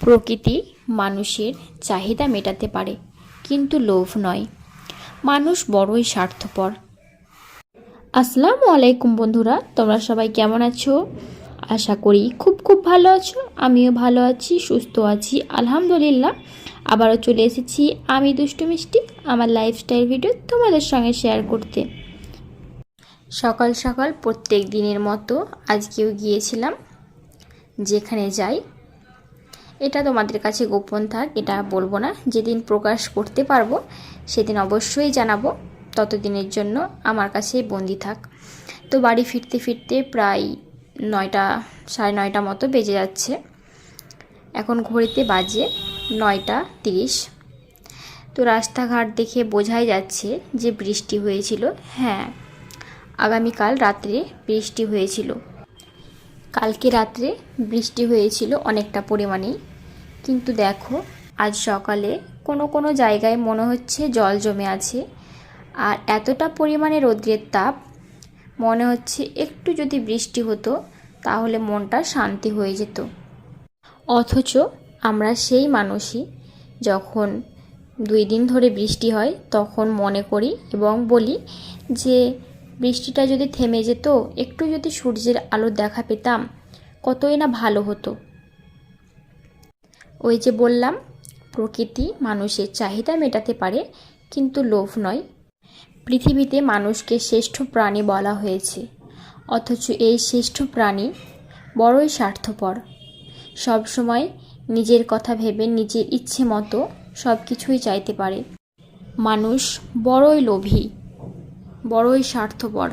প্রকৃতি মানুষের চাহিদা মেটাতে পারে, কিন্তু লোভ নয়। মানুষ বড়ই স্বার্থপর। আসসালামু আলাইকুম বন্ধুরা, তোমরা সবাই কেমন আছো? আশা করি খুব খুব ভালো আছো, আমিও ভালো আছি, সুস্থ আছি, আলহামদুলিল্লাহ। আবারও চলে এসেছি আমি দুষ্টু মিষ্টি, আমার লাইফস্টাইল ভিডিও তোমাদের সঙ্গে শেয়ার করতে। সকাল সকাল প্রত্যেক দিনের মতো আজকেও গিয়েছিলাম, যেখানে যাই এটা তোমাদের কাছে গোপন থাক, এটা বলব না। যেদিন প্রকাশ করতে পারব, সেদিন অবশ্যই জানাব। ততদিনের জন্য আমার কাছে বন্দি থাক। তো বাড়ি ফিরতে ফিরতে প্রায় নয়টা, সাড়ে নয়টা মতো বেজে যাচ্ছে। এখন ঘড়িতে বাজে নয়টা তিরিশ। তো রাস্তাঘাট দেখে বোঝাই যাচ্ছে যে বৃষ্টি হয়েছিল। হ্যাঁ আগামীকাল রাত্রে বৃষ্টি হয়েছিল। কালকে রাত্রে বৃষ্টি হয়েছিল অনেকটা পরিমাণেই। কিন্তু দেখো, আজ সকালে কোনো কোনো জায়গায় মনে হচ্ছে জল জমে আছে। আর এতটা পরিমাণে রৌদ্রের তাপ, মনে হচ্ছে একটু যদি বৃষ্টি হতো, তাহলে মনটা শান্তি হয়ে যেত। অথচ আমরা সেই মানুষই, যখন দুই দিন ধরে বৃষ্টি হয়, তখন মনে করি এবং বলি যে, বৃষ্টিটা যদি থেমে যেত, একটু যদি সূর্যের আলো দেখা পেতাম, কতই না ভালো হতো। ওই যে বললাম, প্রকৃতি মানুষের চাহিদা মেটাতে পারে, কিন্তু লোভ নয়। পৃথিবীতে মানুষকে শ্রেষ্ঠ প্রাণী বলা হয়েছে। অথচ এই শ্রেষ্ঠ প্রাণী বড়ই স্বার্থপর। সবসময় নিজের কথা ভেবে নিজের ইচ্ছে মতো সব কিছুই চাইতে পারে। মানুষ বড়ই লোভী, বড়ই স্বার্থপর।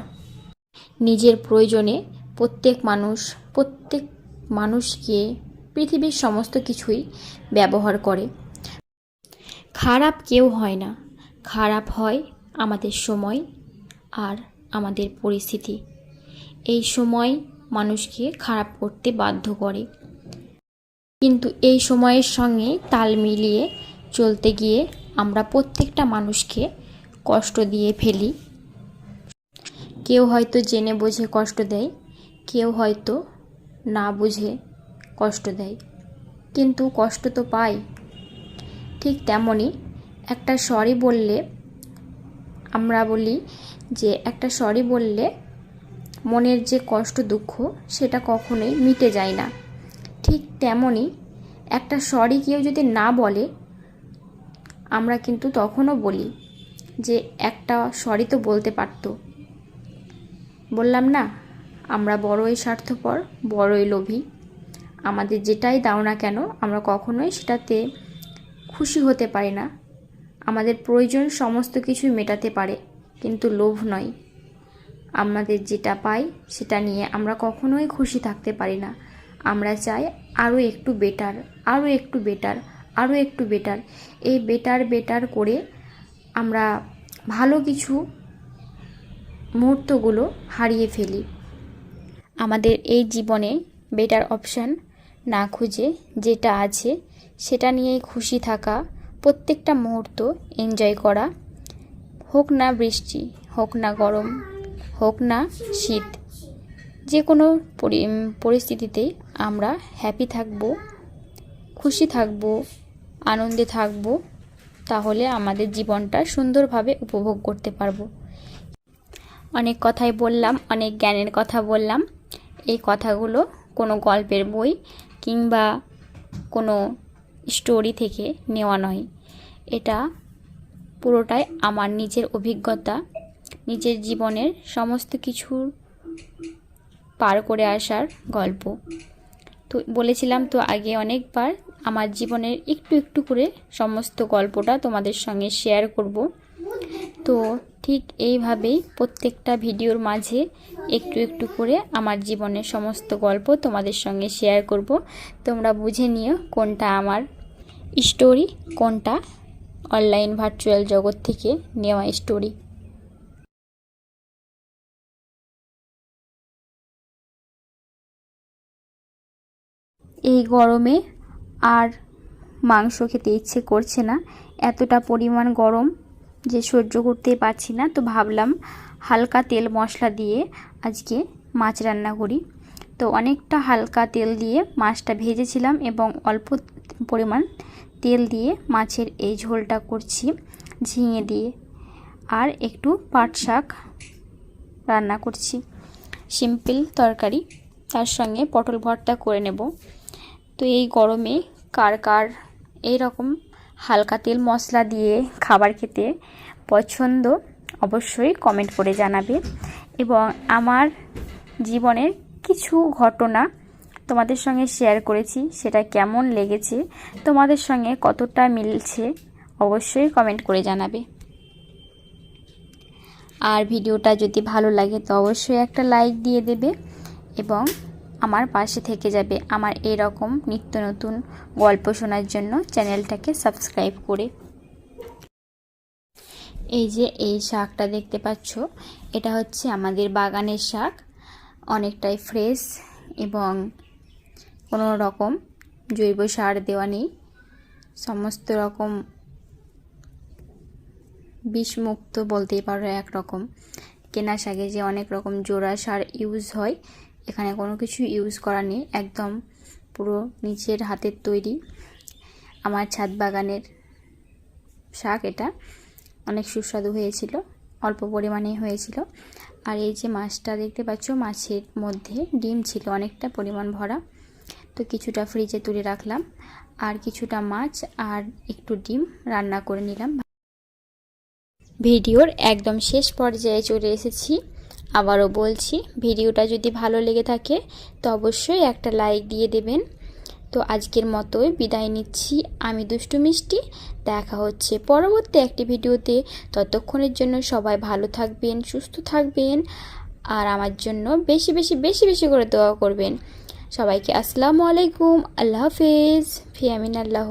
নিজের প্রয়োজনে প্রত্যেক মানুষ, প্রত্যেক মানুষকে পৃথিবীর সমস্ত কিছুই ব্যবহার করে। খারাপ কেউ হয় না। খারাপ হয় আমাদের সময় আর আমাদের পরিস্থিতি। এই সময় মানুষকে খারাপ করতে বাধ্য করে। কিন্তু এই সময়ের সঙ্গে তাল মিলিয়ে চলতে গিয়ে আমরা প্রত্যেকটা মানুষকে কষ্ট দিয়ে ফেলি। কেউ হয়তো জেনে বুঝে কষ্ট দেয়, কেউ হয়তো না বুঝে কষ্ট দেয়। কিন্তু কষ্ট তো পাই। ঠিক তেমনই একটা সরি বললে আমরা বলি যে, একটা সরি বললে মনের যে কষ্ট দুঃখ, সেটা কখনোই মিটে যায় না। ঠিক তেমনই একটা সরি কেউ যদি না বলে, আমরা কিন্তু তখনও বলি যে, একটা সরি তো বলতে পারতো। বললাম না, আমরা বড়ই স্বার্থপর, বড়ই লোভী। আমাদের যেটাই দাও না কেন, আমরা কখনোই সেটাতে খুশি হতে পারি না। আমাদের প্রয়োজন সমস্ত কিছুই মেটাতে পারে, কিন্তু লোভ নয়। আমাদের যেটা পাই, সেটা নিয়ে আমরা কখনোই খুশি থাকতে পারি না। আমরা চাই আরও একটু বেটার আরও একটু বেটার আরও একটু বেটার এই বেটার বেটার করে আমরা ভালো কিছু মুহূর্তগুলো হারিয়ে ফেলি। আমাদের এই জীবনে বেটার অপশান না খুঁজে যেটা আছে সেটা নিয়েই খুশি থাকা, প্রত্যেকটা মুহূর্ত এনজয় করা। হোক না বৃষ্টি, হোক না গরম, হোক না শীত, যে কোনো পরিস্থিতিতেই আমরা হ্যাপি থাকব, খুশি থাকব, আনন্দে থাকব, তাহলে আমাদের জীবনটা সুন্দরভাবে উপভোগ করতে পারব। অনেক কথাই বললাম, অনেক জ্ঞানের কথা বললাম। এই কথাগুলো কোনো গল্পের বই কিংবা কোনো স্টোরি থেকে নেওয়া নয়। এটা পুরোটাই আমার নিজের অভিজ্ঞতা, নিজের জীবনের সমস্ত কিছুর পার করে আসার গল্প। তো বলেছিলাম তো আগে অনেকবার, আমার জীবনের একটু একটু করে সমস্ত গল্পটা তোমাদের সঙ্গে শেয়ার করব। তো ঠিক এইভাবেই প্রত্যেকটা ভিডিওর মাঝে একটু একটু করে আমার জীবনের সমস্ত গল্প তোমাদের সঙ্গে শেয়ার করব। তোমরা বুঝে নিও কোনটা আমার স্টোরি কোনটা অনলাইন ভার্চুয়াল জগৎ থেকে নেওয়া স্টোরি এই গরমে আর মাংস খেতে ইচ্ছে করছে না। এতটা পরিমাণ গরম যে সহ্য করতে পারছি না, তো ভাবলাম হালকা তেল মশলা দিয়ে আজকে মাছ রান্না করি। তো অনেকটা হালকা তেল দিয়ে মাছটা ভেজেছিলাম এবং অল্প পরিমাণ তেল দিয়ে মাছের এই ঝোলটা করছি ঝিঙে দিয়ে। আর একটু পাট শাক রান্না করছি। সিম্পল তরকারি, তার সঙ্গে পটল ভর্তা করে নেব। তো এই গরমে কার কার এই রকম হালকা তেল মশলা দিয়ে খাবার খেতে পছন্দ, অবশ্যই কমেন্ট করে জানাবে। এবং আমার জীবনের কিছু ঘটনা তোমাদের সঙ্গে শেয়ার করেছি, সেটা কেমন লেগেছে, তোমাদের সঙ্গে কতটা মিলছে, অবশ্যই কমেন্ট করে জানাবে। আর ভিডিওটা যদি ভালো লাগে তো অবশ্যই একটা লাইক দিয়ে দেবে এবং আমার পাশে থেকে যাবে। আমার এরকম নিত্য নতুন গল্প শোনার জন্য চ্যানেলটাকে সাবস্ক্রাইব করে। এই যে এই শাকটা দেখতে পাচ্ছ, এটা হচ্ছে আমাদের বাগানের শাক। অনেকটাই ফ্রেশ এবং কোনো রকম জৈব সার দেওয়া নেই। সমস্ত রকম বিষমুক্ত বলতেই পারো একরকম। কেনা শাকে যে অনেক রকম জোড়া সার ইউজ হয় এখানে কোনো কিছু ইউজ করা নেই, একদম পুরো নিচের হাতের তৈরি। আমার ছাদ বাগানের শাক এটা। অনেক সুস্বাদু হয়েছিল, অল্প পরিমাণে হয়েছিল। আর এই যে মাছটা দেখতে পাচ্ছ, মাছের মধ্যে ডিম ছিল, অনেকটা পরিমাণ ভরা। তো কিছুটা ফ্রিজে তুলে রাখলাম। আর কিছুটা মাছ আর একটু ডিম রান্না করে নিলাম। ভিডিওর একদম শেষ পর্যায়ে চলে এসেছি। আবারও বলছি, ভিডিওটা যদি ভালো লেগে থাকে, তো অবশ্যই একটা লাইক দিয়ে দেবেন। তো আজকের মতোই বিদায় নিচ্ছি। আমি দুষ্টু মিষ্টি, দেখা হচ্ছে পরবর্তী একটি ভিডিওতে। ততক্ষণের জন্য সবাই ভালো থাকবেন, সুস্থ থাকবেন, আর আমার জন্য বেশি বেশি বেশি বেশি করে দোয়া করবেন। সবাইকে আসসালামু আলাইকুম, আল্লাহ হাফেজ। ফিয়ামিন আল্লাহ।